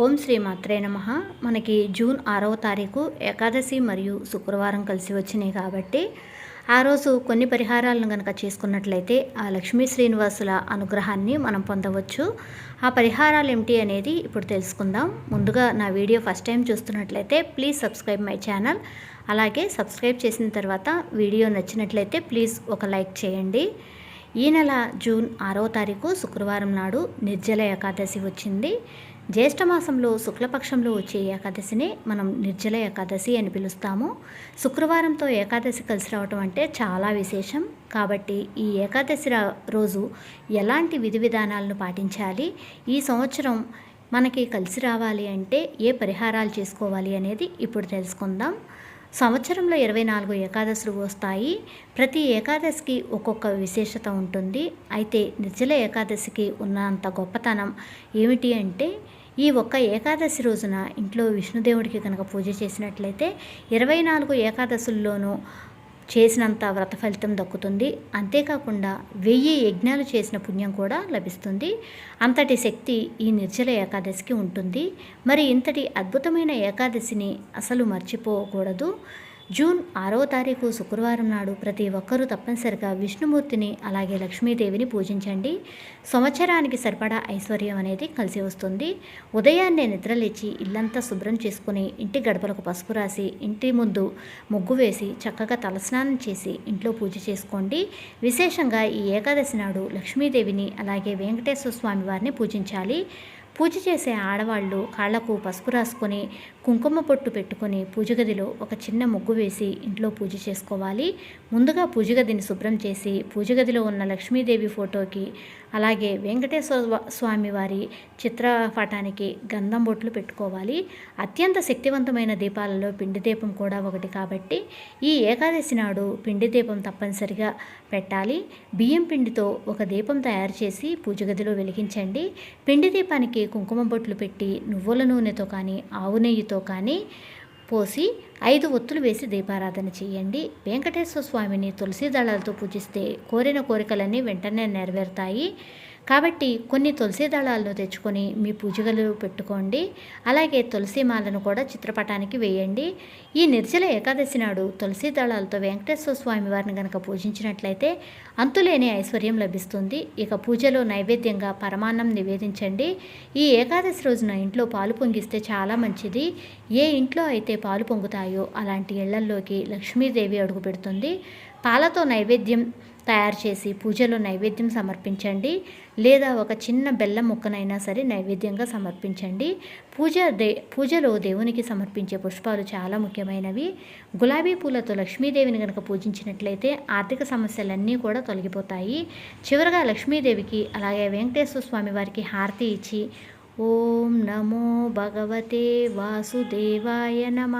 ఓం శ్రీ మాత్రే నమ. మనకి జూన్ ఆరవ తారీఖు ఏకాదశి మరియు శుక్రవారం కలిసి వచ్చినాయి కాబట్టి ఆ రోజు కొన్ని పరిహారాలను కనుక చేసుకున్నట్లయితే ఆ లక్ష్మీ శ్రీనివాసుల అనుగ్రహాన్ని మనం పొందవచ్చు. ఆ పరిహారాలు ఏమిటి అనేది ఇప్పుడు తెలుసుకుందాం. ముందుగా నా వీడియో ఫస్ట్ టైం చూస్తున్నట్లయితే ప్లీజ్ సబ్స్క్రైబ్ మై ఛానల్. అలాగే సబ్స్క్రైబ్ చేసిన తర్వాత వీడియో నచ్చినట్లయితే ప్లీజ్ ఒక లైక్ చేయండి. ఈ నెల జూన్ ఆరవ తారీఖు శుక్రవారం నాడు నిర్జల ఏకాదశి వచ్చింది. జ్యేష్ఠమాసంలో శుక్లపక్షంలో వచ్చే ఏకాదశిని మనం నిర్జల ఏకాదశి అని పిలుస్తాము. శుక్రవారంతో ఏకాదశి కలిసి రావటం అంటే చాలా విశేషం. కాబట్టి ఈ ఏకాదశి రోజు ఎలాంటి విధి విధానాలను పాటించాలి? ఈ సంవత్సరం మనకి కలిసి రావాలి అంటే ఏ పరిహారాలు చేసుకోవాలి అనేది ఇప్పుడు తెలుసుకుందాం. సంవత్సరంలో ఇరవై నాలుగు ఏకాదశులు వస్తాయి. ప్రతి ఏకాదశికి ఒక్కొక్క విశేషత ఉంటుంది. అయితే నిర్జల ఏకాదశికి ఉన్నంత గొప్పతనం ఏమిటి అంటే ఈ ఒక్క ఏకాదశి రోజున ఇంట్లో విష్ణుదేవుడికి కనుక పూజ చేసినట్లయితే ఇరవై నాలుగు ఏకాదశుల్లోనూ చేసినంత వ్రత ఫలితం దక్కుతుంది. అంతేకాకుండా వెయ్యి యజ్ఞాలు చేసిన పుణ్యం కూడా లభిస్తుంది. అంతటి శక్తి ఈ నిర్జల ఏకాదశికి ఉంటుంది. మరి ఇంతటి అద్భుతమైన ఏకాదశిని అసలు మర్చిపోకూడదు. జూన్ ఆరో తారీఖు శుక్రవారం నాడు ప్రతి ఒక్కరూ తప్పనిసరిగా విష్ణుమూర్తిని అలాగే లక్ష్మీదేవిని పూజించండి. సంవత్సరానికి సరిపడా ఐశ్వర్యం అనేది కలిసి వస్తుంది. ఉదయాన్నే నిద్రలేచి ఇల్లంతా శుభ్రం చేసుకుని ఇంటి గడపలకు పసుపు రాసి ఇంటి ముందు ముగ్గు వేసి చక్కగా తలస్నానం చేసి ఇంట్లో పూజ చేసుకోండి. విశేషంగా ఈ ఏకాదశి నాడు లక్ష్మీదేవిని అలాగే వెంకటేశ్వర స్వామి వారిని పూజించాలి. పూజ చేసే ఆడవాళ్ళు కాళ్ళకు పసుపు రాసుకొని కుంకుమ పొట్టు పెట్టుకొని పూజగదిలో ఒక చిన్న ముగ్గు వేసి ఇంట్లో పూజ చేసుకోవాలి. ముందుగా పూజగదిని శుభ్రం చేసి పూజ గదిలో ఉన్న లక్ష్మీదేవి ఫోటోకి అలాగే వెంకటేశ్వర స్వామి వారి చిత్రపటానికి గంధం బొట్లు పెట్టుకోవాలి. అత్యంత శక్తివంతమైన దీపాలలో పిండి దీపం కూడా ఒకటి కాబట్టి ఈ ఏకాదశి నాడు పిండి దీపం తప్పనిసరిగా పెట్టాలి. బియ్యం పిండితో ఒక దీపం తయారు చేసి పూజ గదిలో వెలిగించండి. పిండి దీపానికి కుంకుమ బొట్లు పెట్టి నువ్వుల నూనెతో కానీ ఆవు నెయ్యితో కానీ పోసి ఐదు ఒత్తులు వేసి దీపారాధన చేయండి. వెంకటేశ్వర స్వామిని తులసి దళాలతో పూజిస్తే కోరిన కోరికలన్నీ వెంటనే నెరవేరుతాయి. కాబట్టి కొన్ని తులసి దళాలను తెచ్చుకొని మీ పూజగలు పెట్టుకోండి. అలాగే తులసి మాలను కూడా చిత్రపటానికి వేయండి. ఈ నిర్జల ఏకాదశి నాడు తులసి దళాలతో వెంకటేశ్వర స్వామి వారిని కనుక పూజించినట్లయితే అంతులేని ఐశ్వర్యం లభిస్తుంది. ఇక పూజలో నైవేద్యంగా పరమాన్నం నివేదించండి. ఈ ఏకాదశి రోజున ఇంట్లో పాలు పొంగిస్తే చాలా మంచిది. ఏ ఇంట్లో అయితే పాలు పొంగుతాయో అలాంటి ఇళ్ళల్లోకి లక్ష్మీదేవి అడుగు పెడుతుంది. పాలతో నైవేద్యం తయారు చేసి పూజలో నైవేద్యం సమర్పించండి. లేదా ఒక చిన్న బెల్లం ముక్కనైనా సరే నైవేద్యంగా సమర్పించండి. పూజ దే పూజలో దేవునికి సమర్పించే పుష్పాలు చాలా ముఖ్యమైనవి. గులాబీ పూలతో లక్ష్మీదేవిని కనుక పూజించినట్లయితే ఆర్థిక సమస్యలన్నీ కూడా తొలగిపోతాయి. చివరగా లక్ష్మీదేవికి అలాగే వెంకటేశ్వర స్వామి వారికి హారతి ఇచ్చి ఓం నమో భగవతే వాసుదేవాయ నమ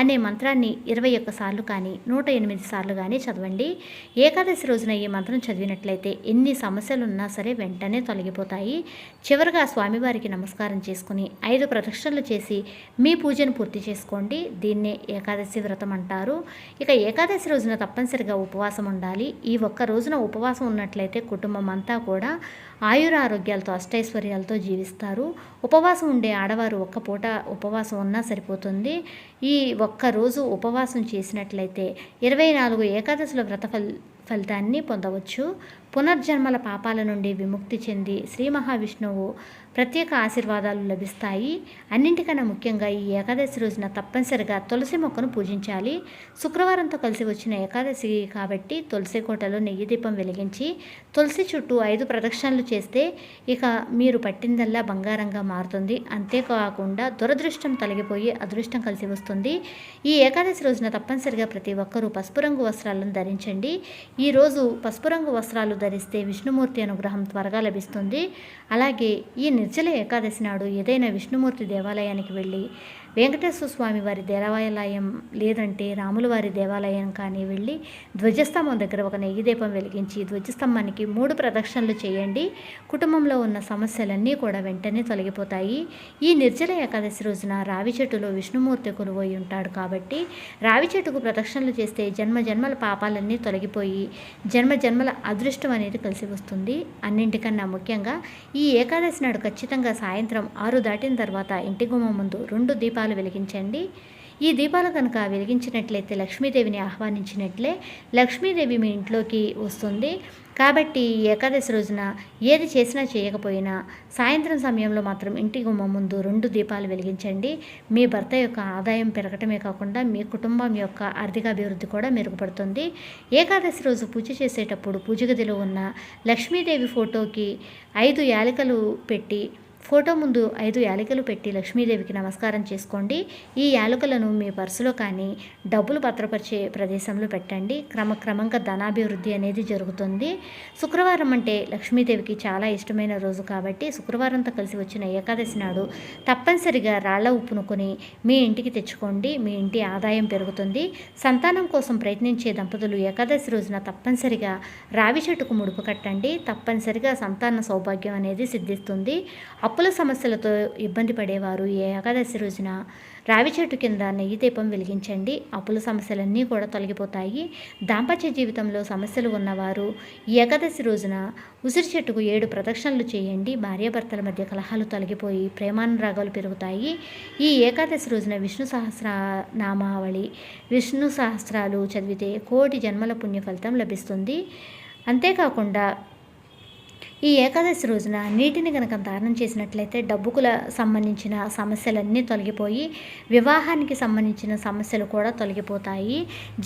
అనే మంత్రాన్ని ఇరవై ఒక్కసార్లు కానీ నూట ఎనిమిది సార్లు కానీ చదవండి. ఏకాదశి రోజున ఈ మంత్రం చదివినట్లయితే ఎన్ని సమస్యలు ఉన్నా సరే వెంటనే తొలగిపోతాయి. చివరిగా స్వామివారికి నమస్కారం చేసుకుని ఐదు ప్రదక్షిణలు చేసి మీ పూజను పూర్తి చేసుకోండి. దీన్నే ఏకాదశి వ్రతం అంటారు. ఇక ఏకాదశి రోజున తప్పనిసరిగా ఉపవాసం ఉండాలి. ఈ ఒక్క రోజున ఉపవాసం ఉన్నట్లయితే కుటుంబం అంతా కూడా ఆయురారోగ్యాలతో అష్టైశ్వర్యాలతో జీవిస్తారు. ఉపవాసం ఉండే ఆడవారు ఒక్క పూట ఉపవాసం ఉన్నా సరిపోతుంది. ఈ ఒక్క రోజు ఉపవాసం చేసినట్లయితే ఇరవై నాలుగు ఏకాదశుల వ్రత ఫల్ ఫలితాన్ని పొందవచ్చు. పునర్జన్మల పాపాల నుండి విముక్తి చెంది శ్రీ మహావిష్ణువు ప్రత్యేక ఆశీర్వాదాలు లభిస్తాయి. అన్నింటికన్నా ముఖ్యంగా ఈ ఏకాదశి రోజున తప్పనిసరిగా తులసి మొక్కను పూజించాలి. శుక్రవారంతో కలిసి వచ్చిన ఏకాదశి కాబట్టి తులసి కోటలో నెయ్యి దీపం వెలిగించి తులసి చుట్టూ ఐదు ప్రదక్షిణలు చేస్తే ఇక మీరు పట్టిందల్లా బంగారంగా మారుతుంది. అంతేకాకుండా దురదృష్టం తొలగిపోయి అదృష్టం కలిసి వస్తుంది. ఈ ఏకాదశి రోజున తప్పనిసరిగా ప్రతి ఒక్కరూ పసుపు రంగు వస్త్రాలను ధరించండి. ఈరోజు పసుపు రంగు వస్త్రాలు ధరిస్తే విష్ణుమూర్తి అనుగ్రహం త్వరగా లభిస్తుంది. అలాగే ఈ నిర్జల ఏకాదశి నాడు ఏదైనా విష్ణుమూర్తి దేవాలయానికి వెళ్ళి వెంకటేశ్వర స్వామి వారి దేవాలయం లేదంటే రాముల వారి దేవాలయం కానీ వెళ్ళి ధ్వజస్తంభం దగ్గర ఒక నెయ్యి దీపం వెలిగించి ధ్వజస్తంభానికి మూడు ప్రదక్షిణలు చేయండి. కుటుంబంలో ఉన్న సమస్యలన్నీ కూడా వెంటనే తొలగిపోతాయి. ఈ నిర్జల ఏకాదశి రోజున రావి చెట్టులో విష్ణుమూర్తి కొలువై ఉంటాడు కాబట్టి రావి చెట్టుకు ప్రదక్షిణలు చేస్తే జన్మ జన్మల పాపాలన్నీ తొలగిపోయి జన్మ జన్మల అదృష్టం అనేది కలిసి వస్తుంది. అన్నింటికన్నా ముఖ్యంగా ఈ ఏకాదశి నాడు ఖచ్చితంగా సాయంత్రం ఆరు దాటిన తర్వాత ఇంటి గుమ్మం ముందు రెండు దీపాలు దీపాలు వెలిగించండి. ఈ దీపాలు కనుక వెలిగించినట్లయితే లక్ష్మీదేవిని ఆహ్వానించినట్లే లక్ష్మీదేవి మీ ఇంట్లోకి వస్తుంది. కాబట్టి ఏకాదశి రోజున ఏది చేసినా చేయకపోయినా సాయంత్రం సమయంలో మాత్రం ఇంటి గుమ్మ ముందు రెండు దీపాలు వెలిగించండి. మీ భర్త యొక్క ఆదాయం పెరగటమే కాకుండా మీ కుటుంబం యొక్క ఆర్థిక అభివృద్ధి కూడా మెరుగుపడుతుంది. ఏకాదశి రోజు పూజ చేసేటప్పుడు పూజ గదిలో ఉన్న లక్ష్మీదేవి ఫోటోకి ఐదు యాలకలు పెట్టి ఫోటో ముందు ఐదు యాలకులు పెట్టి లక్ష్మీదేవికి నమస్కారం చేసుకోండి. ఈ యాలకులను మీ పర్సులో కానీ డబ్బులు భద్రపరిచే ప్రదేశంలో పెట్టండి. క్రమక్రమంగా ధనాభివృద్ధి అనేది జరుగుతుంది. శుక్రవారం అంటే లక్ష్మీదేవికి చాలా ఇష్టమైన రోజు కాబట్టి శుక్రవారంతో కలిసి వచ్చిన ఏకాదశి నాడు తప్పనిసరిగా రాళ్ళ ఉప్పును కొని మీ ఇంటికి తెచ్చుకోండి. మీ ఇంటి ఆదాయం పెరుగుతుంది. సంతానం కోసం ప్రయత్నించే దంపతులు ఏకాదశి రోజున తప్పనిసరిగా రావి చెట్టుకు ముడుపు కట్టండి. తప్పనిసరిగా సంతాన సౌభాగ్యం అనేది సిద్ధిస్తుంది. అప్పుల సమస్యలతో ఇబ్బంది పడేవారు ఏకాదశి రోజున? రావి చెట్టు కింద నెయ్యి దీపం వెలిగించండి. అప్పుల సమస్యలన్నీ కూడా తొలగిపోతాయి. దాంపత్య జీవితంలో సమస్యలు ఉన్నవారు ఈ ఏకాదశి రోజున ఉసిరి చెట్టుకు ఏడు ప్రదక్షిణలు చేయండి. భార్యాభర్తల మధ్య కలహాలు తొలగిపోయి ప్రేమానురాగాలు పెరుగుతాయి. ఈ ఏకాదశి రోజున విష్ణు సహస్ర నామావళి విష్ణు సహస్రాలు చదివితే కోటి జన్మల పుణ్య ఫలితం లభిస్తుంది. అంతేకాకుండా ఈ ఏకాదశి రోజున నీటిని కనుక దానం చేసినట్లయితే డబ్బుకుల సంబంధించిన సమస్యలన్నీ తొలగిపోయి వివాహానికి సంబంధించిన సమస్యలు కూడా తొలగిపోతాయి.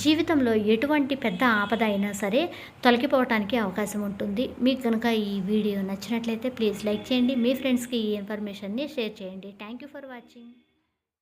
జీవితంలో ఎటువంటి పెద్ద ఆపద అయినా సరే తొలగిపోవటానికి అవకాశం ఉంటుంది. మీకు కనుక ఈ వీడియో నచ్చినట్లయితే ప్లీజ్ లైక్ చేయండి. మీ ఫ్రెండ్స్కి ఈ ఇన్ఫర్మేషన్ని షేర్ చేయండి. Thank you for watching.